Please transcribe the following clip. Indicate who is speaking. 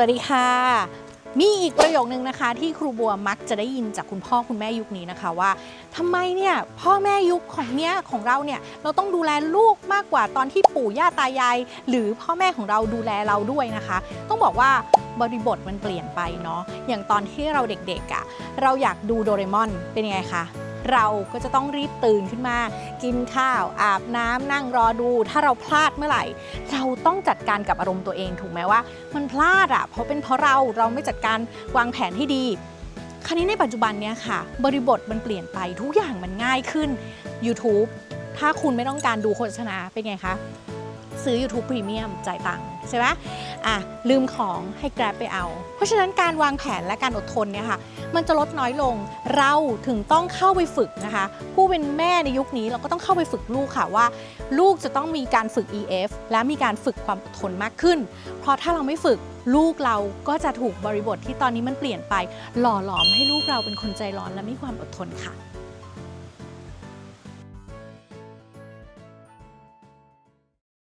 Speaker 1: วัสดีค่ะ มีอีกประโยคนึงนะคะ ที่ครูบัวมักจะได้ยินจากคุณพ่อคุณแม่ยุคนี้นะคะว่าทำไมเนี่ยพ่อแม่ยุคของเนี้ยของเราเนี่ยเราต้องดูแลลูกมากกว่าตอนที่ปู่ย่าตายาย หรือพ่อแม่ของเราดูแลเราด้วยนะคะ ต้องบอกว่าบริบทมันเปลี่ยนไปเนาะอย่างตอนที่เราเด็กๆอะ่ะเราอยากดูโดเรมอนเป็นยังไงคะ เราก็จะต้องรีบตื่นขึ้นมา กินข้าว อาบน้ำนั่งรอดู ถ้าเราพลาดเมื่อไหร่ เราต้องจัดการกับอารมณ์ตัวเองถูกไหมว่า มันพลาดอะเพราะเป็นเพราะเราเราไม่จัดการวางแผนให้ดีคราวนี้ในปัจจุบันเนี้ยค่ะ บริบทมันเปลี่ยนไปทุกอย่างมันง่ายขึ้น YouTube ถ้าคุณไม่ต้องการดูโฆษณาเป็นไงคะ ซื้อ YouTube Premium จ่ายตังค์ใช่ไหมอะลืมของให้ Grab ไปเอา เพราะฉะนั้นการวางแผนและการอดทนเนี่ยค่ะมันจะลดน้อยลงเราถึงต้องเข้าไปฝึกนะคะ ผู้เป็นแม่ในยุคนี้เราก็ต้องเข้าไปฝึกลูกค่ะว่า ลูกจะต้องมีการฝึก EF และมีการฝึกความอดทนมากขึ้น เพราะถ้าเราไม่ฝึกลูกเราก็จะถูกบริบทที่ตอนนี้มันเปลี่ยนไป หล่อหลอมให้ลูกเราเป็นคนใจร้อนและมีความอดทนค่ะ